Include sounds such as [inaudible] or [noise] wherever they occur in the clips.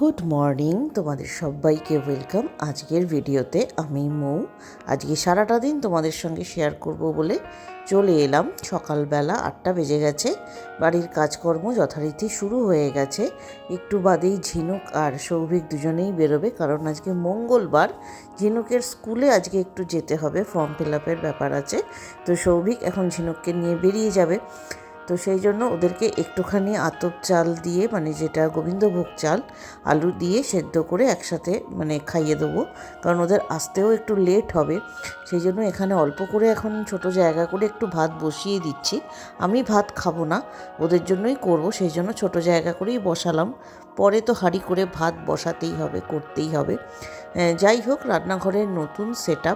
Good morning, তোমাদের সবাইকে welcome. আজকের ভিডিওতে আমি মৌ। আজকে সারাটা দিন তোমাদের সঙ্গে শেয়ার করব বলে চলে এলাম। সকালবেলা আটটা বেজে গেছে, বাড়ির কাজকর্ম যথারীতি শুরু হয়ে গেছে। একটু বাদেই ঝিনুক আর সৌভিক দুজনেই বেরোবে, কারণ আজকে মঙ্গলবার। ঝিনুকের স্কুলে আজকে একটু যেতে হবে, ফর্ম ফিল আপের ব্যাপার আছে। তো সৌভিক এখন ঝিনুককে নিয়ে বেরিয়ে যাবে। তো সেই জন্য ওদেরকে একটুখানি আতপ চাল দিয়ে মানে যেটা গোবিন্দভোগ চাল, আলু দিয়ে সেদ্ধ করে একসাথে মানে খাইয়ে দেবো। কারণ ওদের আসতেও একটু লেট হবে। সেই জন্য এখানে অল্প করে এখন ছোট জায়গা করে একটু ভাত বসিয়ে দিচ্ছি। আমি ভাত খাব না, ওদের জন্যই করব। সেই জন্য ছোট জায়গা করেই বসালাম। পরে তো হাঁড়ি করে ভাত বসাতেই হবে, করতেই হবে। যাই হোক, রান্নাঘরের নতুন সেট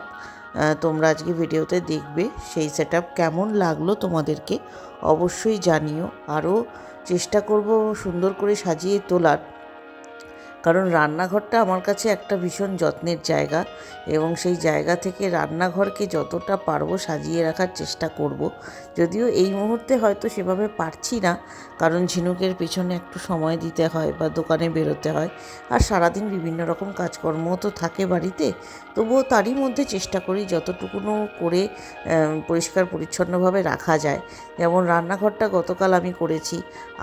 তোমরা আজকে ভিডিওতে দেখবে সেই সেট কেমন লাগল তোমাদেরকে। অবশ্যই জানিও। আরও চেষ্টা করব সুন্দর করে সাজিয়ে তোলার। কারণ রান্নাঘরটা আমার কাছে একটা ভীষণ যত্নের জায়গা এবং সেই জায়গা থেকে রান্নাঘরকে যতটা পারব সাজিয়ে রাখার চেষ্টা করব। যদিও এই মুহূর্তে হয়তো সেভাবে পারছি না, কারণ ঝিনুকের পেছনে একটু সময় দিতে হয় বা দোকানে বেরোতে হয় আর সারাদিন বিভিন্ন রকম কাজকর্মও তো থাকে বাড়িতে, তবুও তারই মধ্যে চেষ্টা করি যতটুকুনো করে পরিষ্কার পরিচ্ছন্নভাবে রাখা যায় যেমন রান্নাঘরটা গতকাল আমি করেছি,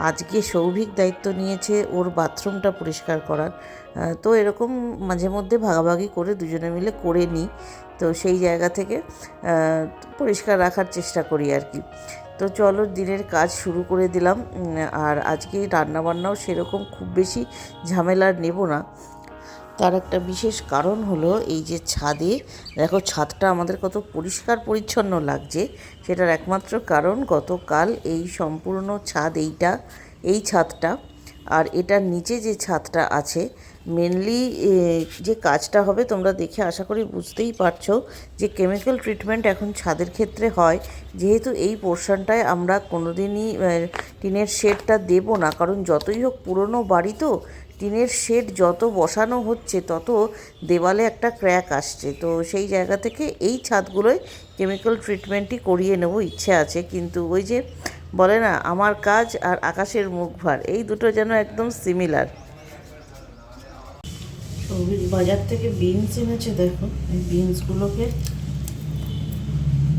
আজকে সৌভিক দায়িত্ব নিয়েছে ওর বাথরুমটা পরিষ্কার করার তো এরকম মাঝে মধ্যে ভাগাভাগি করে দুজনে মিলে করে নিই। তো সেই জায়গা থেকে পরিষ্কার রাখার চেষ্টা করি আর কি। তো চলো, দিনের কাজ শুরু করে দিলাম। আর আজকে রান্নাবান্নাও সেরকম খুব বেশি ঝামেলার নেব না। তার একটা বিশেষ কারণ হলো এই যে ছাদে, দেখো ছাদটা আমাদের কত পরিষ্কার পরিচ্ছন্ন লাগছে। সেটার একমাত্র কারণ গতকাল এই সম্পূর্ণ ছাদ এইটা, এই ছাদটা আর এটার নিচে যে ছাদটা আছে মেনলি যে কাজটা হবে তোমরা দেখে আশা করি বুঝতেই পারছ যে কেমিক্যাল ট্রিটমেন্ট এখন ছাদের ক্ষেত্রে হয়। যেহেতু এই পোর্শনটায় আমরা কোনোদিনই টিনের শেডটা দেবো না, কারণ যতই হোক পুরনো বাড়ি তো, টিনের শেড যত বসানো হচ্ছে তত দেওয়ালে একটা ক্র্যাক আসছে। তো সেই জায়গা থেকে এই ছাদগুলোয় কেমিক্যাল ট্রিটমেন্টই করিয়ে নেব, ইচ্ছে আছে। কিন্তু ওই যে বলে না, আমার কাজ আর আকাশের মুখ ভার। এই দুটো যেন একদম সিমিলার সৌভিক বাজার থেকে বিনস এনেছে দেখো এই বিনসগুলোকে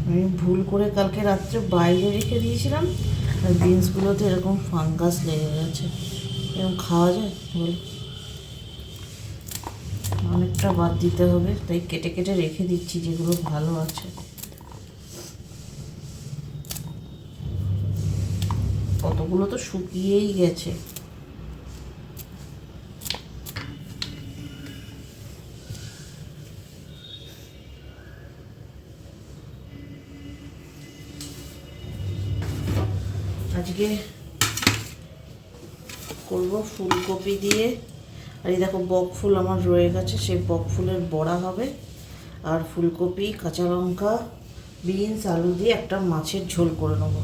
আমি ভুল করে কালকে রাত্রে বাইরে রেখে দিয়েছিলাম, আর বিনসগুলোতে এরকম ফাঙ্গাস লেগে গেছে। এরকম খাওয়া যায়? বল অনেকটা বাদ দিতে হবে, তাই কেটে কেটে রেখে দিচ্ছি, যেগুলো ভালো আছে। কতগুলো তো শুকিয়েই গেছে। আজকে করব ফুলকপি দিয়ে। আর এই দেখো বক ফুল আমার রয়ে গেছে, সেই বক ফুলের বড়া হবে। আর ফুলকপি, কাঁচা লঙ্কা, বিনস, আলু দিয়ে একটা মাছের ঝোল করে নেব।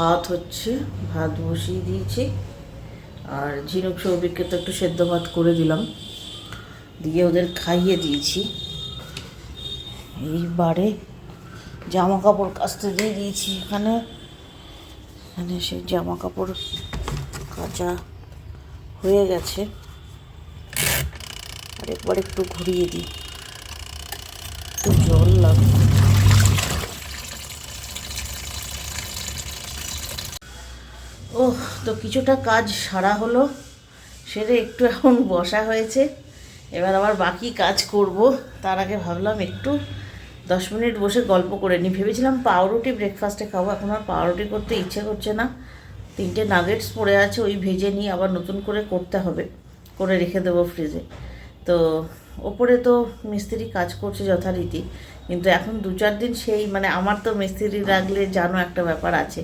ভাত হচ্ছে, ভাত বসিয়ে দিয়েছি। আর ঝিনুক সৌভিককে তো একটু সেদ্ধ ভাত করে দিলাম। দিয়ে ওদের খাইয়ে দিয়েছি। এইবারে জামা কাপড় কাচতে দিয়ে দিয়েছি এখানে। এখানে সেই জামা কাপড় কাচা হয়ে গেছে। আর একবার একটু ঘুরিয়ে দিই। একটু জল লাগবে। ও তো কিছুটা কাজ সারা হলো। সেরে একটু এখন বসা হয়েছে। এবার আবার বাকি কাজ করব। তার আগে ভাবলাম একটু দশ মিনিট বসে গল্প করে নিই। ভেবেছিলাম পাউরুটি ব্রেকফাস্টে খাব। এখন আর পাউরুটি করতে ইচ্ছে করছে না। তিনটে নাগেটস পড়ে আছে, ওই ভেজে নিয়ে আবার নতুন করে করতে হবে। করে রেখে দেবো ফ্রিজে তো ওপরে তো মিস্ত্রি কাজ করছে যথারীতি। কিন্তু এখন দু চার দিন সেই মানে আমার তো মিস্ত্রি রাখলে জানো একটা ব্যাপার আছে।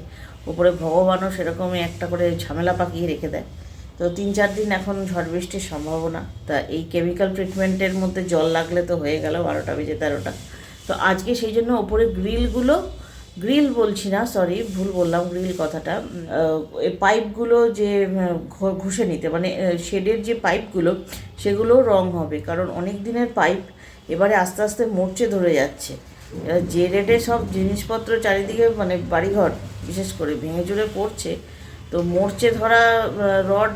ওপরে ভগবানও সেরকমই একটা করে ঝামেলা পাকিয়ে রেখে দেয়। তো তিন চার দিন এখন ঝড় বৃষ্টির সম্ভাবনা। তা এই কেমিক্যাল ট্রিটমেন্টের মধ্যে জল লাগলে তো হয়ে গেল বারোটা বেজে তেরোটা। তো আজকে সেই জন্য ওপরে গ্রিলগুলো গ্রিল বলছি না সরি ভুল বললাম গ্রিল কথাটা। পাইপগুলো যে ঘষে নিতে মানে শেডের যে পাইপগুলো সেগুলোও রং হবে। কারণ অনেক দিনের পাইপ এবারে আস্তে আস্তে মরচে ধরে যাচ্ছে। যে রেটে সব জিনিসপত্র চারিদিকে মানে বাড়িঘর, বিশেষ করে ভেঙে চুরে পড়ছে, তো মোর্চে ধরা রড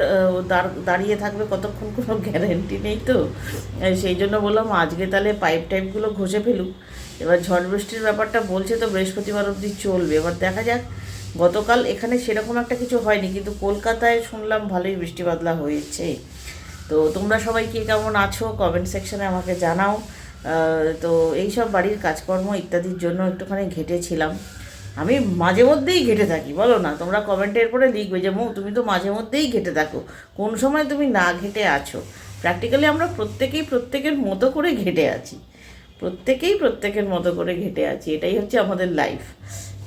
দাঁড়িয়ে থাকবে কতক্ষণ কোনো গ্যারেন্টি নেই তো? সেই জন্য বললাম আজকে তাহলে পাইপ টাইপগুলো ঘষে ফেলুক। এবার ঝড় বৃষ্টির ব্যাপারটা বলছে তো বৃহস্পতিবার অবধি চলবে। এবার দেখা যাক, গতকাল এখানে সেরকম একটা কিছু হয়নি, কিন্তু কলকাতায় শুনলাম ভালোই বৃষ্টি বাদলা হয়েছে। তো তোমরা সবাই কে কেমন আছো? কমেন্ট সেকশনে আমাকে জানাও। তো এইসব বাড়ির কাজকর্ম ইত্যাদির জন্য একটুখানি ঘেটেছিলাম। আমি মাঝে মধ্যেই ঘেটে থাকি, বলো না? তোমরা কমেন্টের পরে লিখবে যে, মৌ, তুমি তো মাঝে মধ্যেই ঘেটে থাকো। কোন সময় তুমি না ঘেটে আছো? প্র্যাকটিক্যালি আমরা প্রত্যেকেই প্রত্যেকের মতো করে ঘেটে আছি। প্রত্যেকেই প্রত্যেকের মতো করে ঘেটে আছি, এটাই হচ্ছে আমাদের লাইফ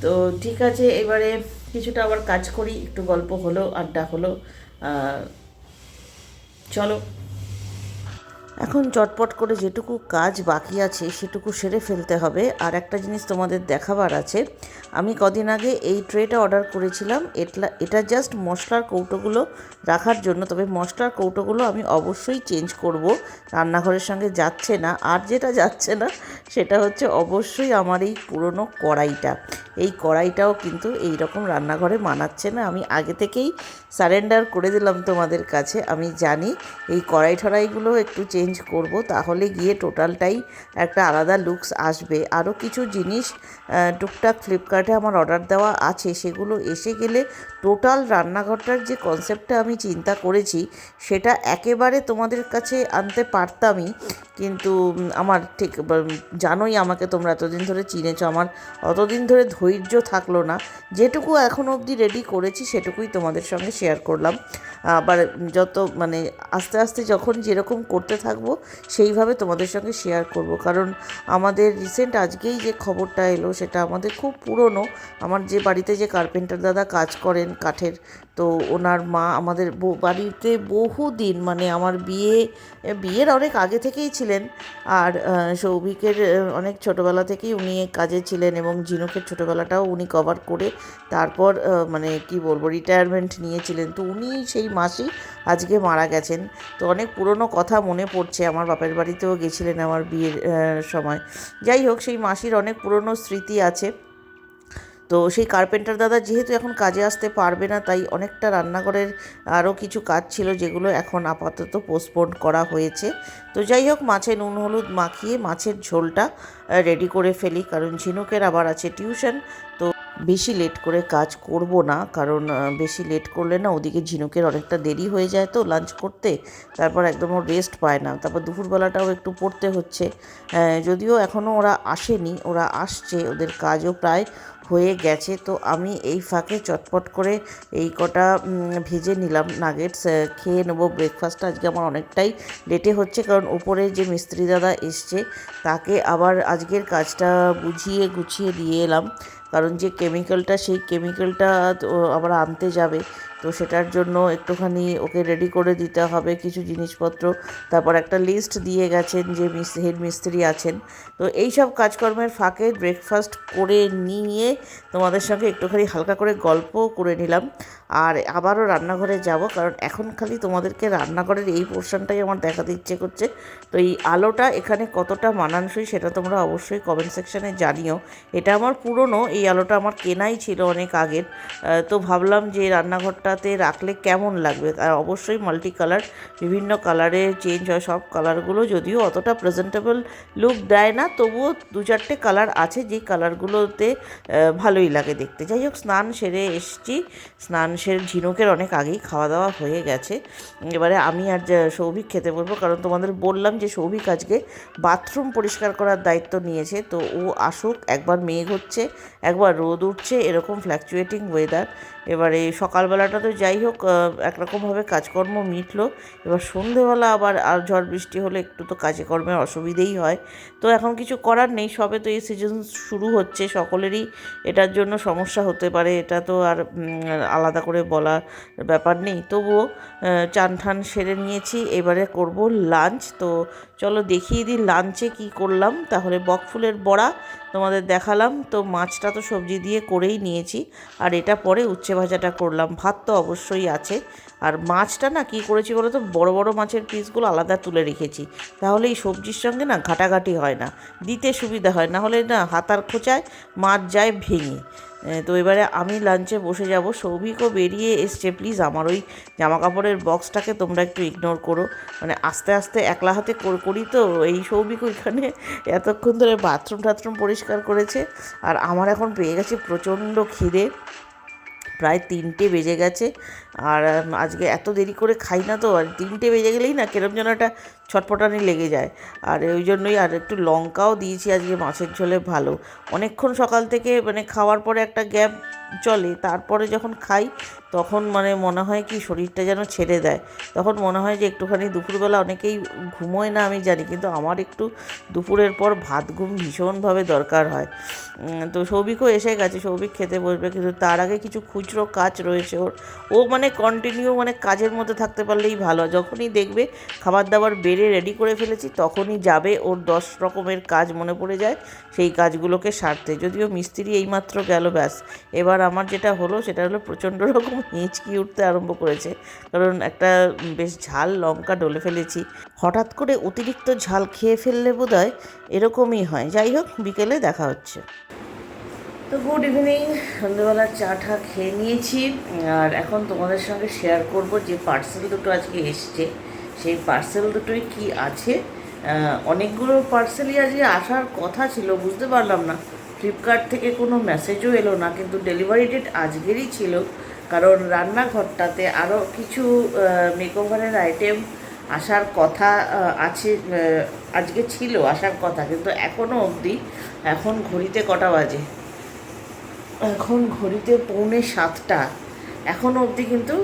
তো ঠিক আছে, এবারে কিছুটা আবার কাজ করি, একটু গল্প হলো, আড্ডা হলো চলো। এখন চটপট করে যেটুকু কাজ বাকি আছে সেটুকু সেরে ফেলতে হবে। আর একটা জিনিস তোমাদের দেখাবার আছে। আমি কদিন আগে এই ট্রেটা অর্ডার করেছিলাম। এটা এটা জাস্ট মশলার কৌটোগুলো রাখার জন্য। তবে মশলার কৌটোগুলো আমি অবশ্যই চেঞ্জ করব। রান্নাঘরের সঙ্গে যাচ্ছে না। আর যেটা যাচ্ছে না, সেটা হচ্ছে অবশ্যই আমার এই পুরনো কড়াইটা। এই কড়াইটাও কিন্তু এই রকম রান্নাঘরে মানাচ্ছে না। আমি আগে থেকেই সারেন্ডার করে দিলাম তোমাদের কাছে। আমি জানি এই কড়াই ঠড়াইগুলো একটু চেঞ্জ করব, তাহলে গিয়ে টোটালটাই একটা আলাদা লুকস আসবে। আরও কিছু জিনিস টুকটাক ফ্লিপকার্টে আমার অর্ডার দেওয়া আছে, সেগুলো এসে গেলে টোটাল রান্নাঘরটার যে কনসেপ্টটা আমি চিন্তা করেছি, সেটা একেবারে তোমাদের কাছে আনতে পারতামই, কিন্তু আমার ঠিক জানোই আমাকে তোমরা এতদিন ধরে চিনেছো, আমার অতদিন ধরে ধৈর্য থাকল না। যেটুকু এখন অবধি রেডি করেছি, সেটুকুই তোমাদের সঙ্গে শেয়ার করলাম। আবার যত মানে আস্তে আস্তে যখন যেরকম করতে থাকব, সেইভাবে তোমাদের সঙ্গে শেয়ার করব। কারণ আমাদের রিসেন্ট আজকেই যে খবরটা এলো, সেটা আমাদের খুব পুরনো। আমার যে বাড়িতে যে কার্পেন্টার দাদা কাজ করেন, কাঠের তো ওনার মা আমাদের বাড়িতে বহু দিন মানে আমার বিয়ে, বিয়ের অনেক আগে থেকেই ছিলেন। আর সৌভিকের অনেক ছোটোবেলা থেকেই উনি কাজে ছিলেন এবং ঝিনুকের ছোটোবেলাটাও উনি কভার করে তারপর মানে কি বলব রিটায়ারমেন্ট নিয়েছিলেন। তো উনি সেই মাসেই আজকে মারা গেছেন। তো অনেক পুরনো কথা মনে পড়ছে, আমার বাপের বাড়িতেও গেছিলেন আমার বিয়ের সময়। যাই হোক, সেই মাসির অনেক পুরনো স্মৃতি আছে। তো সেই কার্পেন্টার দাদা যেহেতু এখন কাজে আসতে পারবে না, তাই অনেকটা রান্নাঘরের আরও কিছু কাজ ছিল যেগুলো এখন আপাতত পোস্টপোন করা হয়েছে। তো যাই হোক মাছে নুন, হলুদ মাখিয়ে মাছের ঝোলটা রেডি করে ফেলি, কারণ ঝিনুকের আবার আছে টিউশন তো বেশি লেট করে কাজ করব না, কারণ বেশি লেট করলে না ওদিকে ঝিনুকের অনেকটা দেরি হয়ে যায় তো লাঞ্চ করতে, তারপর একদম ও রেস্ট পায় না। তারপর দুপুরবেলাটাও একটু পড়তে হচ্ছে। যদিও এখনও ওরা আসেনি, ওরা আসছে, ওদের কাজও প্রায় হয়ে গেছে, তো আমি এই ফাঁকে চটপট করে এই কটা ভেজে নিলাম নাগেটস খেয়ে নেব ব্রেকফাস্টটা আজকে আমার অনেকটাই লেটে হচ্ছে, কারণ ওপরে যে মিস্ত্রি দাদা এসছে, তাকে আবার আজকের কাজটা বুঝিয়ে গুছিয়ে দিয়ে এলাম। কারণ যে কেমিক্যালটা সেই কেমিক্যালটা আবার আনতে যাবে। তো সেটার জন্য একটুখানি ওকে রেডি করে দিতে হবে কিছু জিনিসপত্র। তারপর একটা লিস্ট দিয়ে গেছেন যে মিস হেড মিস্ত্রি আছেন। তো এই সব কাজকর্মের ফাঁকে ব্রেকফাস্ট করে নিয়ে তোমাদের সঙ্গে একটুখানি হালকা করে গল্প করে নিলাম। আর আবারও রান্নাঘরে যাব, কারণ এখন খালি তোমাদেরকে রান্নাঘরের এই পোর্শনটাই আমার দেখাতে ইচ্ছে করছে। তো এই আলোটা এখানে কতটা মানানসই সেটা তোমরা অবশ্যই কমেন্ট সেকশানে জানিও। এটা আমার পুরনো, এই আলোটা আমার কেনাই ছিল অনেক আগের। তো ভাবলাম যে রান্নাঘরটাতে রাখলে কেমন লাগবে? আর অবশ্যই মাল্টি কালার বিভিন্ন কালারে চেঞ্জ হয়, সব কালারগুলো যদিও অতটা প্রেজেন্টেবল লুক দেয় না, তবুও দু চারটে কালার আছে যে কালারগুলোতে ভালোই লাগে দেখতে। যাই হোক, স্নান সেরে এসছি। স্নান সেরে ঝিনুকের অনেক আগেই খাওয়া দাওয়া হয়ে গেছে। এবারে আমি আর সৌভিক খেতে বলব, কারণ তোমাদের বললাম যে সৌভিক আজকে বাথরুম পরিষ্কার করার দায়িত্ব নিয়েছে। তো ও আসুক, একবার মেঘ হচ্ছে, একবার রোদ উঠছে, এরকম ফ্ল্যাকচুয়েটিং ওয়েদার এবারে সকালবেলাটা তো যাই হোক একরকমভাবে কাজকর্ম মিটলো। এবার সন্ধেবেলা আবার আর ঝড় বৃষ্টি হলে একটু তো কাজে কর্মের অসুবিধেই হয়। তো এখন কিছু করার নেই, সবে তো এই সিজন শুরু হচ্ছে, সকলেরই এটার জন্য সমস্যা হতে পারে, এটা তো আর আলাদা করে বলার ব্যাপার নেই। তবুও চান ঠান সেরে নিয়েছি, এবারে করব লাঞ্চ তো চলো দেখিয়ে দিন লাঞ্চে কি করলাম। তাহলে বকফুলের বড়া তোমাদের দেখালাম। তো মাছটা তো সবজি দিয়ে করেই নিয়েছি। আর এটা পরে উচ্ছে ভাজাটা করলাম। ভাত তো অবশ্যই আছে। আর মাছটা না কি করেছি বলো তো বড় বড় মাছের পিসগুলো আলাদা তুলে রেখেছি। তাহলে এই সবজির সঙ্গে না ঘাটাঘাটি হয় না। দিতে সুবিধা হয়। না হলে না হাতার খোঁচায় মাছ যায় ভেঙে। তো এবারে আমি লাঞ্চে বসে যাব। সৌভিকও বেরিয়ে এসছে। প্লিজ আমার ওই জামা কাপড়ের বক্সটাকে তোমরা একটু ইগনোর করো। মানে আস্তে আস্তে একলা হাতে করি তো, এই সৌভিক ওইখানে এতক্ষণ ধরে বাথরুম টাথরুম পরিষ্কার করেছে। আর আমার এখন পেয়ে গেছে প্রচণ্ড খিদে। প্রায় তিনটে বেজে গেছে। আর আজকে এত দেরি করে খাই না তো। আর তিনটে বেজে গেলেই না কেরম যেন একটা ছটপটানি লেগে যায়। আর ওই জন্যই আর একটু লঙ্কাও দিয়েছি আজকে, মাছের ঝোলে ভালো। অনেকক্ষণ সকাল থেকে মানে খাওয়ার পরে একটা গ্যাপ চলে, তারপরে যখন খাই তখন মানে মনে হয় কি শরীরটা যেন ছেড়ে দেয়। তখন মনে হয় যে একটুখানি দুপুরবেলা অনেকেই ঘুমোয় না আমি জানি, কিন্তু আমার একটু দুপুরের পর ভাত ঘুম ভীষণভাবে দরকার হয়। তো সৌভিকও এসে গেছে, সৌভিক খেতে বসবে, কিন্তু তার আগে কিছু খুচরো কাজ রয়েছে ওর। ও মানে কন্টিনিউ মানে কাজের মধ্যে থাকতে পারলেই ভালো, যখনই দেখবে খাবার দাবার বেড়ে রেডি করে ফেলেছি, তখনই যাবে ওর দশ রকমের কাজ মনে পড়ে যায়, সেই কাজগুলোকে সারতে। যদিও মিস্ত্রি এইমাত্র গেল, ব্যাস। এবার আমার যেটা হলো, সেটা হলো প্রচণ্ড রকম [laughs] হিঁচকি উঠতে আরম্ভ করেছে। কারণ একটা বেশ ঝাল লঙ্কা ডলে ফেলেছি। হঠাৎ করে অতিরিক্ত ঝাল খেয়ে ফেললে বোধ হয় এরকমই হয়। যাই হোক, বিকেলে দেখা হচ্ছে। তো গুড ইভিনিং সন্ধ্যেবেলার চা টা খেয়ে নিয়েছি। আর এখন তোমাদের সঙ্গে শেয়ার করব যে পার্সেল দুটো আজকে এসছে। সেই পার্সেল দুটোই কি আছে? অনেকগুলো পার্সেলই আজকে আসার কথা ছিল, বুঝতে পারলাম না। ফ্লিপকার্ট থেকে কোনো মেসেজও এলো না, কিন্তু ডেলিভারি ডেট আজকেরই ছিল। কারণ রান্নাঘরটাতে আরও কিছু মেকওভারের আইটেম আসার কথা আছে আজকে ছিল, আসার কথা। কিন্তু এখনও অবধি এখন ঘড়িতে কটা বাজে? এখন ঘড়িতে পৌনে সাতটা। এখনও অবধি কিন্তু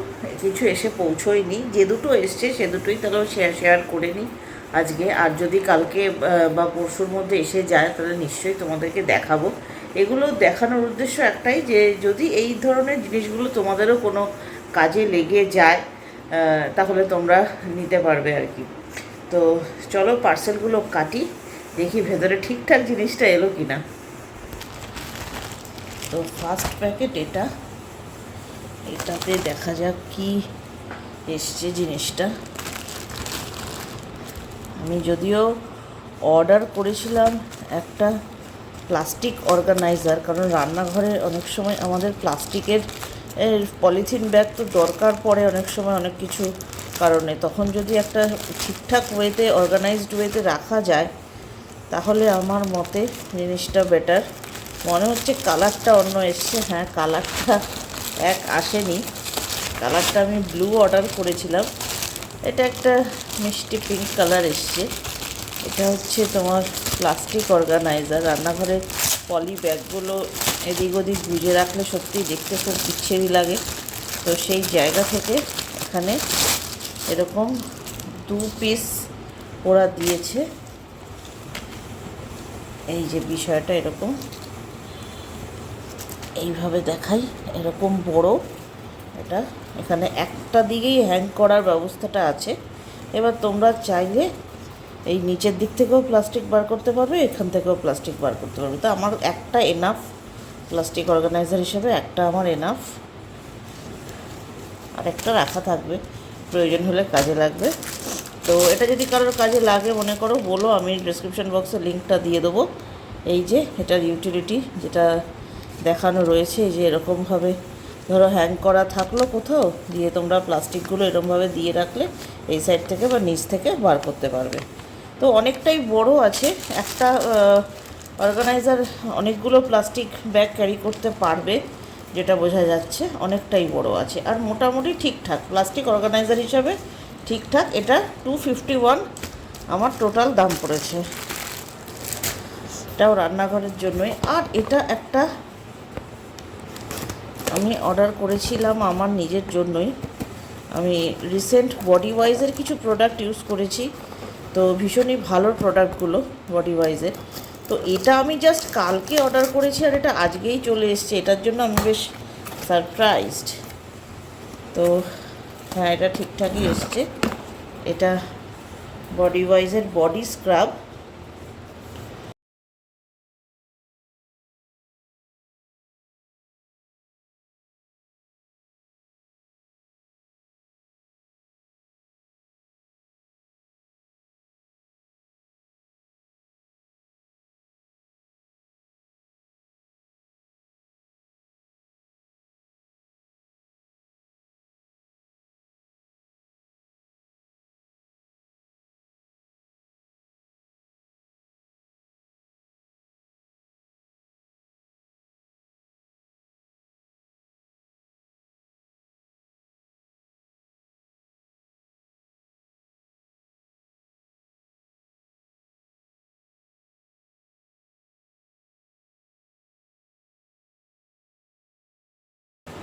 কিছু এসে পৌঁছোয়নি। যে দুটো এসছে, সে দুটোই তাহলে শেয়ার শেয়ার করে নিই আজকে। আর যদি কালকে বা পরশুর মধ্যে এসে যায়, তাহলে নিশ্চয়ই তোমাদেরকে দেখাবো। এগুলো দেখানোর উদ্দেশ্য একটাই যে, যদি এই ধরনের জিনিসগুলো তোমাদেরও কোনো কাজে লেগে যায় তাহলে তোমরা নিতে পারবে আর কি। তো চলো পার্সেলগুলো কাটি, দেখি ভেতরে ঠিকঠাক জিনিসটা এলো কি না তো ফার্স্ট প্যাকেট এটা। এটাতে দেখা যাক কি এসছে জিনিসটা। আমি যদিও অর্ডার করেছিলাম একটা প্লাস্টিক অর্গানাইজার, কারণ রান্নাঘরে অনেক সময় আমাদের প্লাস্টিকের পলিথিন ব্যাগ তো দরকার পড়ে অনেক সময় অনেক কিছু কারণে। তখন যদি একটা ঠিকঠাক ওয়েতে, অর্গানাইজড ওয়েতে রাখা যায়, তাহলে আমার মতে জিনিসটা বেটার। মনে হচ্ছে কালারটা অন্য এসছে। হ্যাঁ কালারটা এক আসেনি। কালারটা আমি ব্লু অর্ডার করেছিলাম। এটা একটা মিষ্টি পিঙ্ক কালার এসছে। এটা হচ্ছে তোমার প্লাস্টিক অর্গানাইজার রান্নাঘরের পলি ব্যাগগুলো এদিক ওদিক গুজে রাখলে সত্যিই দেখতে খুব বিচ্ছেরি লাগে। তো সেই জায়গা থেকে এখানে এরকম দু পিস ওরা দিয়েছে। এই যে বিষয়টা এরকম। এইভাবে দেখাই, এরকম বড়। এটা এখানে একটা দিকেই হ্যাং করার ব্যবস্থাটা আছে। এবার তোমরা চাইলে এই নিচের দিক থেকেও প্লাস্টিক বার করতে পারবে, এখান থেকেও প্লাস্টিক বার করতে পারবে। তো আমার একটা এনাফ প্লাস্টিক অর্গানাইজার হিসেবে একটা আমার এনাফ আর একটা রাখা থাকবে, প্রয়োজন হলে কাজে লাগবে। তো এটা যদি কারোর কাজে লাগে, মনে করো, বলো, আমি ডিসক্রিপশন বক্সে লিঙ্কটা দিয়ে দেবো। এই যে, এটার ইউটিলিটি যেটা দেখানো রয়েছে যে এরকমভাবে ধরো হ্যাং করা থাকল কোথাও, দিয়ে তোমরা প্লাস্টিকগুলো এরকমভাবে দিয়ে রাখলে এই সাইড থেকে বা নিচ থেকে বার করতে পারবে। তো অনেকটাই বড় আছে, একটা অর্গানাইজার অনেকগুলো প্লাস্টিক ব্যাগ ক্যারি করতে পারবে, যেটা বোঝা যাচ্ছে অনেকটাই বড় আছে। আর মোটামুটি ঠিকঠাক প্লাস্টিক অর্গানাইজার হিসাবে ঠিকঠাক, এটা টু ফিফটি ওয়ান আমার টোটাল দাম পড়েছে। এটাও রান্নাঘরের জন্যই। আর এটা একটা আমি অর্ডার করেছিলাম আমার নিজের জন্যই। আমি রিসেন্ট বডি ওয়াইজের কিছু প্রোডাক্ট ইউজ করেছি। তো ভীষণই ভালো প্রোডাক্টগুলো বডি ওয়াইজের তো এটা আমি জাস্ট কালকে অর্ডার করেছি আর এটা আজকেই চলে এসছে। এটার জন্য আমি বেশ সারপ্রাইজড তো হ্যাঁ এটা ঠিকঠাকই এসছে। এটা বডি ওয়াইজের বডি স্ক্রাব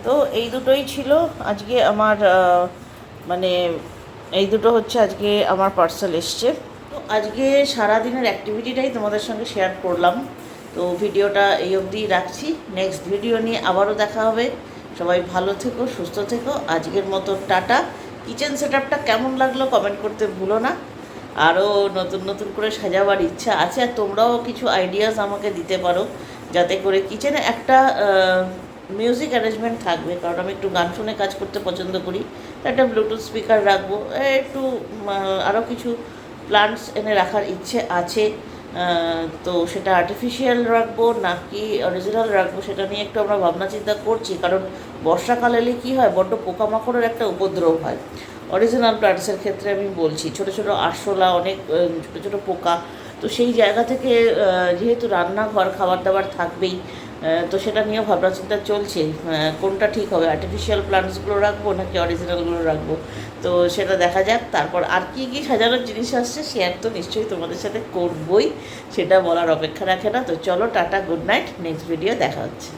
তো এই দুটোই ছিল। আজকে আমার মানে এই দুটো হচ্ছে আজকে আমার পার্সেল এসছে। তো আজকে সারাদিনের অ্যাক্টিভিটিটাই তোমাদের সঙ্গে শেয়ার করলাম। তো ভিডিওটা এই অবধি রাখছি। নেক্সট ভিডিও নিয়ে আবারও দেখা হবে। সবাই ভালো থেকো, সুস্থ থেকো। আজকের মতো টাটা। কিচেন সেট কেমন লাগল কমেন্ট করতে ভুলো না। আরও নতুন নতুন করে সাজাবার ইচ্ছা আছে। আর তোমরাও কিছু আইডিয়াস আমাকে দিতে পারো। যাতে করে কিচেনে একটা মিউজিক অ্যারেঞ্জমেন্ট থাকবে, কারণ আমি একটু গান শুনে কাজ করতে পছন্দ করি, একটা ব্লুটুথ স্পিকার রাখব একটু আরও কিছু প্লান্টস এনে রাখার ইচ্ছে আছে তো সেটা আর্টিফিশিয়াল রাখব, নাকি অরিজিনাল রাখব, সেটা নিয়ে একটু আমরা ভাবনা চিন্তা করছি, কারণ বর্ষাকাল এলে কী হয়, বড্ড পোকামাকড়ের একটা উপদ্রব হয়। অরিজিনাল প্লান্টসের ক্ষেত্রে আমি বলছি, ছোট ছোট আরশোলা, অনেক ছোট ছোট পোকা, তো সেই জায়গা থেকে যেহেতু রান্নাঘর, খাবার দাবার থাকবেই তো সেটা নিয়েও ভাবনা চিন্তা চলছে কোনটা ঠিক হবে? আর্টিফিশিয়াল প্লান্টসগুলো রাখব নাকি অরিজিনালগুলো রাখব? তো সেটা দেখা যাক। তারপর আর কী কী সাজানোর জিনিস আসছে শেয়ার তো নিশ্চয়ই তোমাদের সাথে করবই, সেটা বলার অপেক্ষা রাখে না। তো চলো, tata good night next video দেখা হচ্ছে।